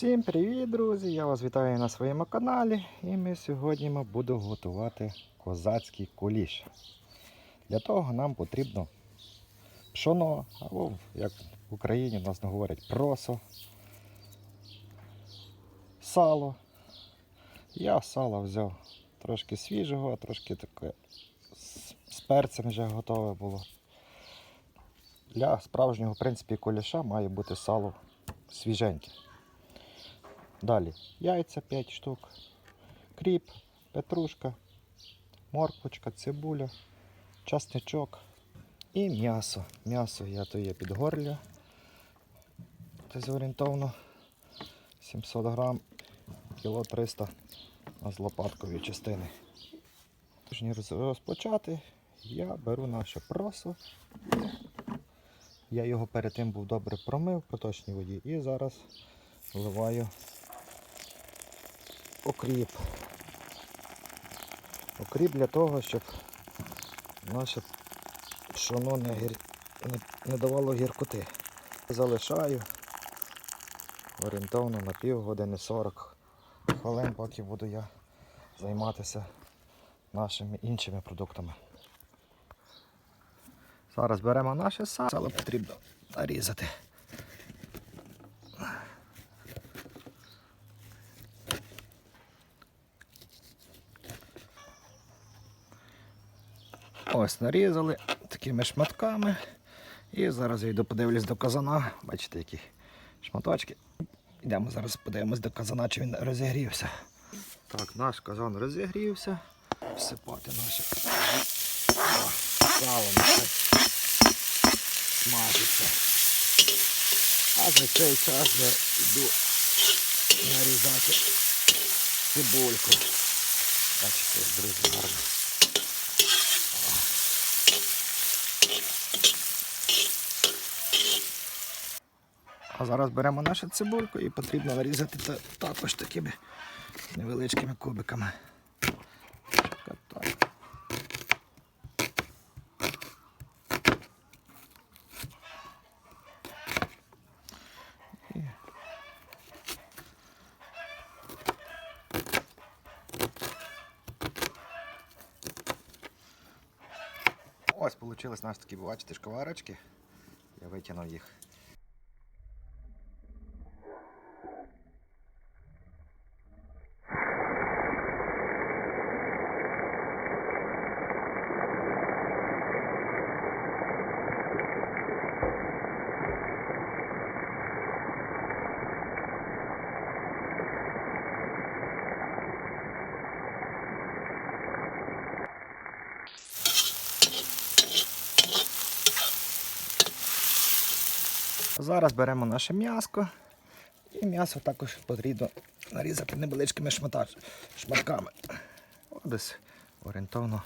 Всім привіт, друзі! Я вас вітаю на своєму каналі. І ми сьогодні ми будемо готувати козацький куліш. Для того нам потрібно пшоно, або як в Україні в нас говорять просо, сало. Я сало взяв трошки свіжого, трошки таке з перцем вже готове було. Для справжнього в принципі, куліша має бути сало свіженьке. Далі яйця 5 штук, кріп, петрушка, морквочка, цибуля, часничок і м'ясо. М'ясо я то є підгорля. Десь орієнтовно 700 грам, кіло 300 з лопаткової частини. Тож розпочати я беру наше просо. Я його перед тим був добре промив в проточній воді і зараз вливаю окріп. Окріп для того, щоб наше пшоно не, гір... не, не давало гіркоти. Залишаю орієнтовно на пів години 40 хвилин, поки буду я займатися нашими іншими продуктами. Зараз беремо наше сало, сало потрібно нарізати. Ось нарізали такими шматками. І зараз я йду подивлюсь до казана. Бачите, які шматочки. Йдемо зараз подивимось до казана, чи він розігрівся. Так, наш казан розігрівся. Всипати наше сало нехай смажиться. А за цей час я йду нарізати цибульку. Бачите, друзі, гарно. А зараз беремо нашу цибульку і потрібно нарізати також такими невеличкими кубиками. Ось вийшли у нас такі, бачите, шкварочки. Я витягнув їх. Зараз беремо наше м'яско. І м'ясо також потрібно нарізати невеличкими шматками. О, десь орієнтовно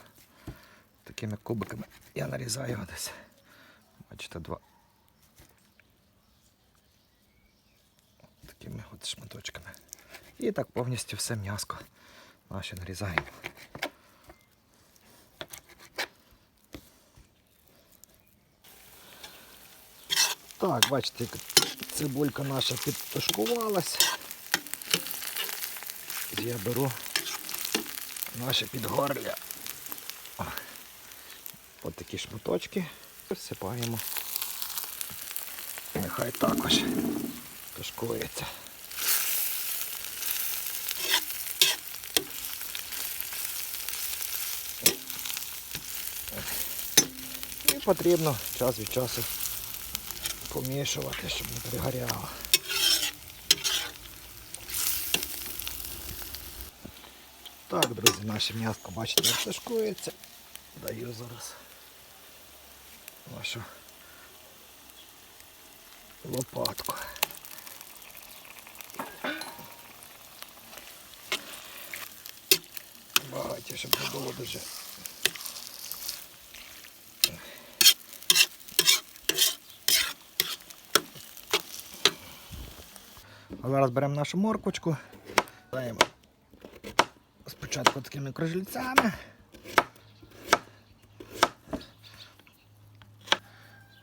такими кубиками. Я нарізаю десь. Бачите, два. Такими от шматочками. І так повністю все м'яско наше нарізаємо. Так, бачите, цибулька наша підтушкувалась. Я беру наше підгорля. О, От такі шматочки. Всипаємо. Нехай також тушкується. І потрібно час від часу помішувати, щоб не перегоряло. Так, друзі, наше м'яско, бачите, як тушкується. Даю зараз вашу лопатку. Багаті, щоб не було дуже. Зараз беремо нашу морквочку. Даємо спочатку такими кружельцями.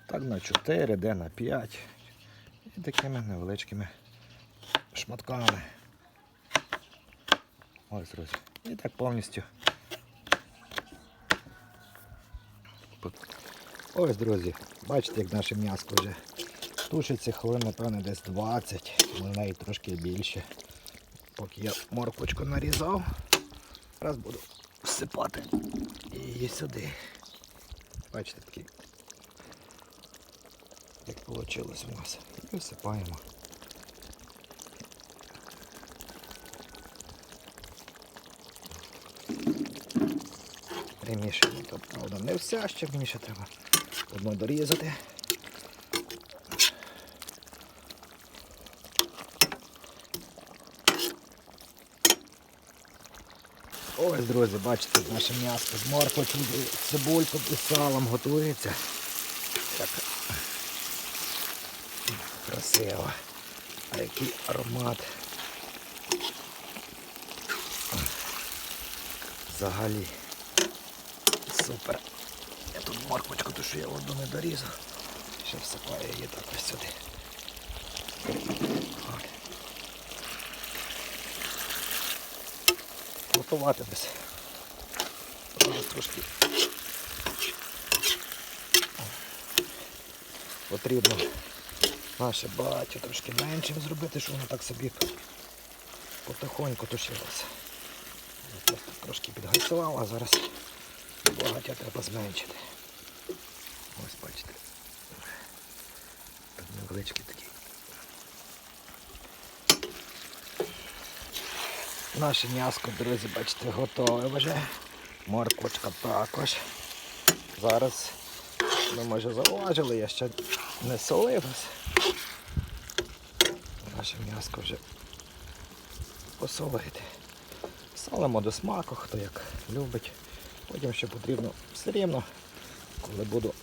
Так на 4, де на 5. І такими невеличкими шматками. Ось, друзі. І так повністю. Ось, друзі, бачите, як наше м'ясо вже тушиться хвилин, напевно, десь 20, може навіть трошки більше. Поки я морквочку нарізав, зараз буду всипати її сюди. Бачите, такий, як вийшло у нас. І всипаємо. Примішуємо. Тут, правда, не вся ще мені ще треба одну дорізати. Ось, друзі, бачите, наше м'ясо з морквочкою, з цибулькою і салом готується. Так красиво. А який аромат. Взагалі. Супер. Я тут морквочку тушу, я одну не дорізав. Ще всипаю її так ось сюди. От. Десь. Трошки потрібно наше батю трошки меншим зробити, щоб воно так собі потихоньку тушилося. Трошки підгайцував, а зараз багаття треба зменшити. Ось бачите. Невеличкий такий. Наше м'яско, друзі, бачите, готове вже. Морквочка також. Зараз, ви може зауважили, я ще не солив. Наше м'яско вже посолити. Солимо до смаку, хто як любить. Потім ще потрібно все рівно, коли буду,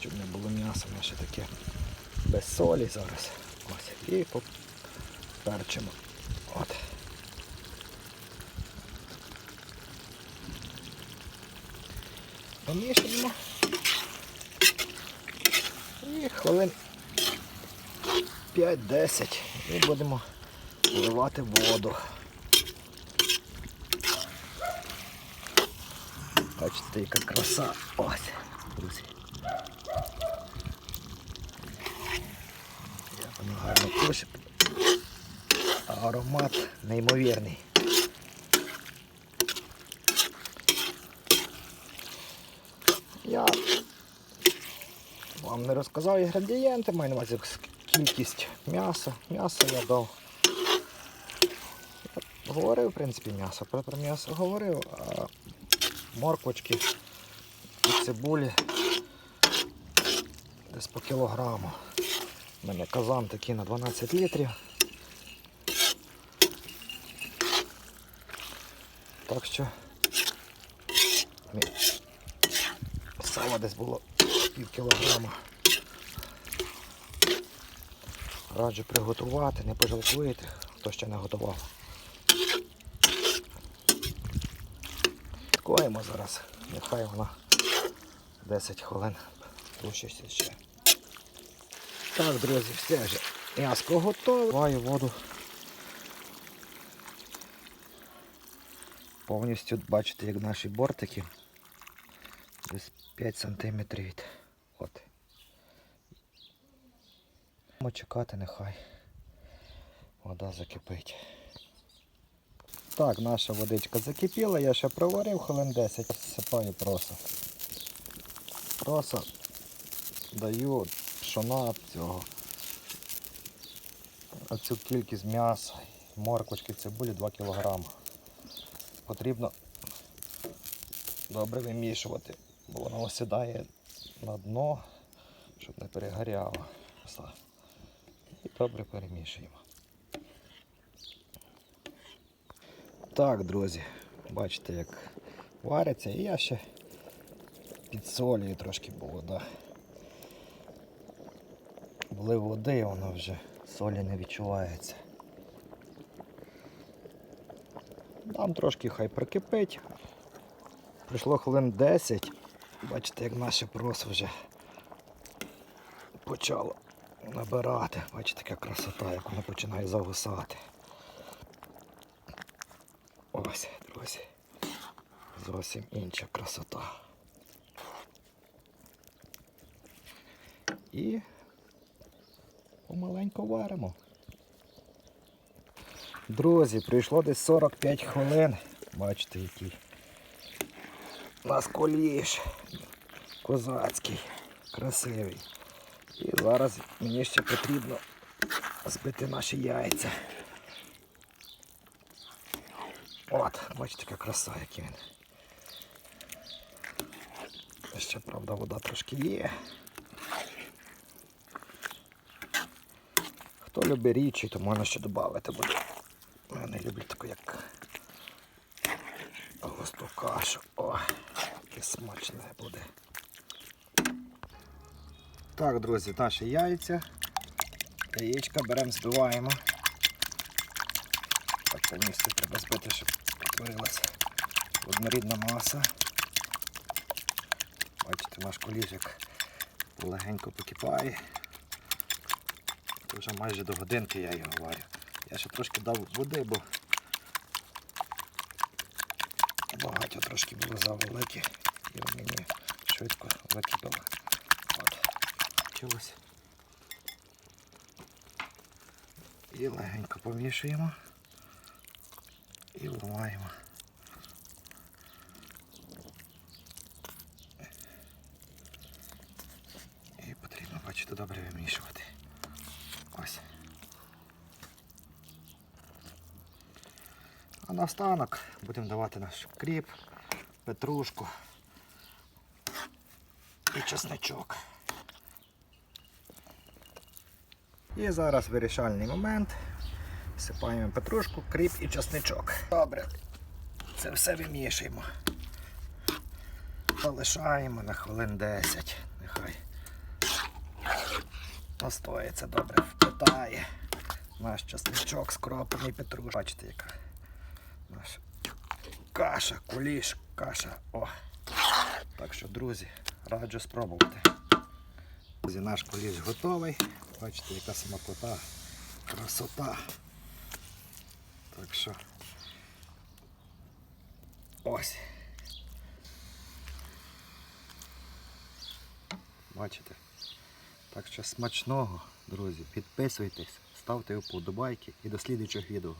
щоб не було м'ясо наше таке без солі зараз. Ось. І поперчимо. От. Помішуємо. І хвилин 5-10 і будемо вливати воду. Бачите, яка краса. Ось, друзі. Як воно гарно пише. Аромат неймовірний. Я вам не розказав інгредієнти, маю на увазі кількість м'яса. М'ясо я дав. Говорив, в принципі, м'ясо. Про, про м'ясо говорив, а морквочки і цибулі десь по кілограму. У мене казан такий на 12 літрів. Так що сало десь було пів кілограма. Раджу приготувати, не пожалкуєте, хто ще не готував. Коїмо зараз, нехай вона 10 хвилин тушиться ще. Так, друзі, все вже. М'яско готове. Вливаю воду. Повністю бачите, як наші бортики. Десь 5 сантиметрів від. От. Будемо чекати, нехай вода закипить. Так, наша водичка закипіла, я ще проварив хвилин 10, всипаю проса. Проса даю пшона цього. Оцю кількість м'яса, морквочки, цибулі 2 кг. Потрібно добре вимішувати, бо воно осідає на дно, щоб не перегоряло. І добре перемішуємо. Так, друзі, бачите, як вариться, і я ще підсолюю трошки, бо вода. Влив води, воно вже солі не відчувається. Дам трошки хай прокипить. Пройшло хвилин 10. Бачите, як наше прос вже почало набирати. Бачите, яка красота, як воно починає зависати. Ось, друзі. Зовсім інша красота. І помаленько варимо. Друзі, прийшло десь 45 хвилин. Бачите, який коліш козацький, красивий. І зараз мені ще потрібно збити наші яйця. От, бачите, яка краса, який він. Ще, правда, вода трошки є. Хто любить річі, то можна ще додати буде. Я не люблю таку, як смачне буде. Так, друзі, наші яйця. Яєчка беремо, збиваємо. Так повністю треба збити, щоб утворилася однорідна маса. Бачите, наш коліжик легенько покипає. Вже майже до годинки я його варю. Я ще трошки дав води, бо багато трошки було завелике і мені швидко википало. От. Вчилось. І легенько помішуємо і вливаємо. І потрібно, бачите, добре вимішувати. Ось. А наостанок будемо давати наш кріп, петрушку і чесничок. І зараз вирішальний момент. Всипаємо петрушку, кріп і чесничок. Добре. Це все вимішуємо. Залишаємо на хвилин 10. Нехай настоїться добре, впитає. Наш чесничок скроплений петрушка. Бачите, яка наша каша, куліш, каша. О. Так що, друзі, раджу спробувати. Друзі, наш куліш готовий. Бачите, яка смакота, красота. Так що ось. Бачите? Так що смачного, друзі. Підписуйтесь, ставте вподобайки і до слідуючих відео.